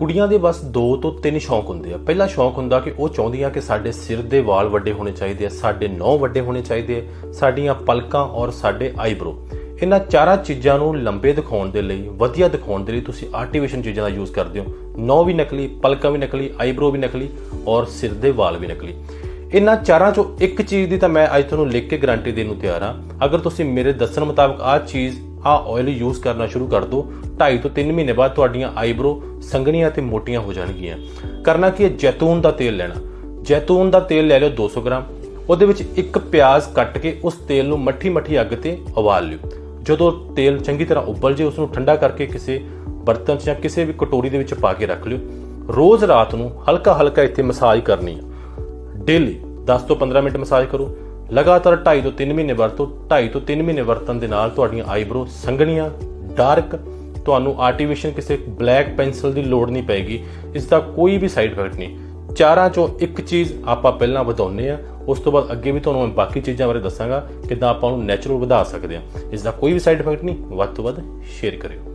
ਕੁੜੀਆਂ ਦੇ ਬਸ ਦੋ ਤੋਂ ਤਿੰਨ ਸ਼ੌਂਕ ਹੁੰਦੇ ਆ। ਪਹਿਲਾ ਸ਼ੌਂਕ ਹੁੰਦਾ ਕਿ ਉਹ ਚਾਹੁੰਦੀਆਂ ਕਿ ਸਾਡੇ ਸਿਰ ਦੇ ਵਾਲ ਵੱਡੇ ਹੋਣੇ ਚਾਹੀਦੇ ਆ, ਸਾਡੇ ਨਹੁੰ ਵੱਡੇ ਹੋਣੇ ਚਾਹੀਦੇ ਆ, ਸਾਡੀਆਂ ਪਲਕਾਂ ਔਰ ਸਾਡੇ ਆਈਬ੍ਰੋ। ਇਹਨਾਂ ਚਾਰਾਂ ਚੀਜ਼ਾਂ ਨੂੰ ਲੰਬੇ ਦਿਖਾਉਣ ਦੇ ਲਈ, ਵਧੀਆ ਦਿਖਾਉਣ ਦੇ ਲਈ ਤੁਸੀਂ ਆਰਟੀਫੀਸ਼ੀਅਲ ਚੀਜ਼ਾਂ ਦਾ ਯੂਜ਼ ਕਰਦੇ ਹੋ। ਨਹੁੰ ਵੀ ਨਕਲੀ, ਪਲਕਾਂ ਵੀ ਨਕਲੀ, ਆਈਬ੍ਰੋ ਵੀ ਨਕਲੀ ਔਰ ਸਿਰ ਦੇ ਵਾਲ ਵੀ ਨਕਲੀ। ਇਹਨਾਂ ਚਾਰਾਂ ਚੋਂ ਇੱਕ ਚੀਜ਼ ਦੀ ਤਾਂ ਮੈਂ ਅੱਜ ਤੁਹਾਨੂੰ ਲਿਖ ਕੇ ਗਾਰੰਟੀ ਦੇਣ ਨੂੰ ਤਿਆਰ ਹਾਂ। ਅਗਰ ਤੁਸੀਂ ਮੇਰੇ ਦੱਸਣ ਮੁਤਾਬਕ ਆਹ ਚੀਜ਼ ਆਹ ਆਇਲ ਯੂਜ਼ ਕਰਨਾ ਸ਼ੁਰੂ ਕਰ ਦਿਓ 2.5 ਤੋਂ 3 ਮਹੀਨੇ ਬਾਅਦ ਤੁਹਾਡੀਆਂ ਆਈਬ੍ਰੋ ਸੰਘਣੀਆਂ ਤੇ ਮੋਟੀਆਂ ਹੋ ਜਾਣਗੀਆਂ। ਕਰਨਾ ਕੀ ਹੈ? ਜੈਤੂਨ ਦਾ ਤੇਲ ਲੈਣਾ। ਜੈਤੂਨ ਦਾ ਤੇਲ ਲੈ ਲਿਓ 200 ਗ੍ਰਾਮ। ਉਹਦੇ ਵਿੱਚ ਇੱਕ ਪਿਆਜ਼ ਕੱਟ ਕੇ ਉਸ ਤੇਲ ਨੂੰ ਮੱਠੀ ਮੱਠੀ ਅੱਗ ਤੇ ਉਬਾਲ ਲਿਓ। ਜਦੋਂ ਤੇਲ ਚੰਗੀ ਤਰ੍ਹਾਂ ਉਬਲ ਜੇ ਉਸ ਨੂੰ ਠੰਡਾ ਕਰਕੇ ਕਿਸੇ ਬਰਤਨ 'ਚ ਜਾਂ ਕਿਸੇ ਵੀ ਕਟੋਰੀ ਦੇ ਵਿੱਚ ਪਾ ਕੇ ਰੱਖ ਲਿਓ। ਰੋਜ਼ ਰਾਤ ਨੂੰ ਹਲਕਾ ਹਲਕਾ ਇੱਥੇ ਮਸਾਜ ਕਰਨੀ ਹੈ। ਡੇਲੀ 10 ਤੋਂ 15 ਮਿੰਟ ਮਸਾਜ ਕਰੋ। ਲਗਾਤਾਰ 2.5 ਤੋਂ 3 ਮਹੀਨੇ ਵਰਤੋ 2.5 ਤੋਂ 3 ਮਹੀਨੇ ਵਰਤਣ ਦੇ ਨਾਲ ਤੁਹਾਡੀਆਂ ਆਈਬ੍ਰੋ ਸੰਘਣੀਆਂ, ਡਾਰਕ, ਤੁਹਾਨੂੰ ਆਰਟੀਫੀਸ਼ੀਅਲ ਕਿਸੇ ਬਲੈਕ ਪੈਨਸਲ ਦੀ ਲੋੜ ਨਹੀਂ ਪਏਗੀ ਇਸ ਦਾ ਕੋਈ ਵੀ ਸਾਈਡ ਇਫੈਕਟ ਨਹੀਂ। ਚਾਰਾਂ ਚੋਂ ਇੱਕ ਚੀਜ਼ ਆਪਾਂ ਪਹਿਲਾਂ ਵਧਾਉਂਦੇ ਆ ਉਸ ਤੋਂ ਬਾਅਦ ਅੱਗੇ ਵੀ ਤੁਹਾਨੂੰ ਮੈਂ ਬਾਕੀ ਚੀਜ਼ਾਂ ਬਾਰੇ ਦੱਸਾਂਗਾ, ਕਿੱਦਾਂ ਆਪਾਂ ਉਹਨੂੰ ਨੈਚੁਰਲ ਵਧਾ ਸਕਦੇ ਆ ਇਸ ਦਾ ਕੋਈ ਵੀ ਸਾਈਡ ਇਫੈਕਟ ਨਹੀਂ, ਵੱਧ ਤੋਂ ਵੱਧ ਸ਼ੇਅਰ ਕਰਿਓ।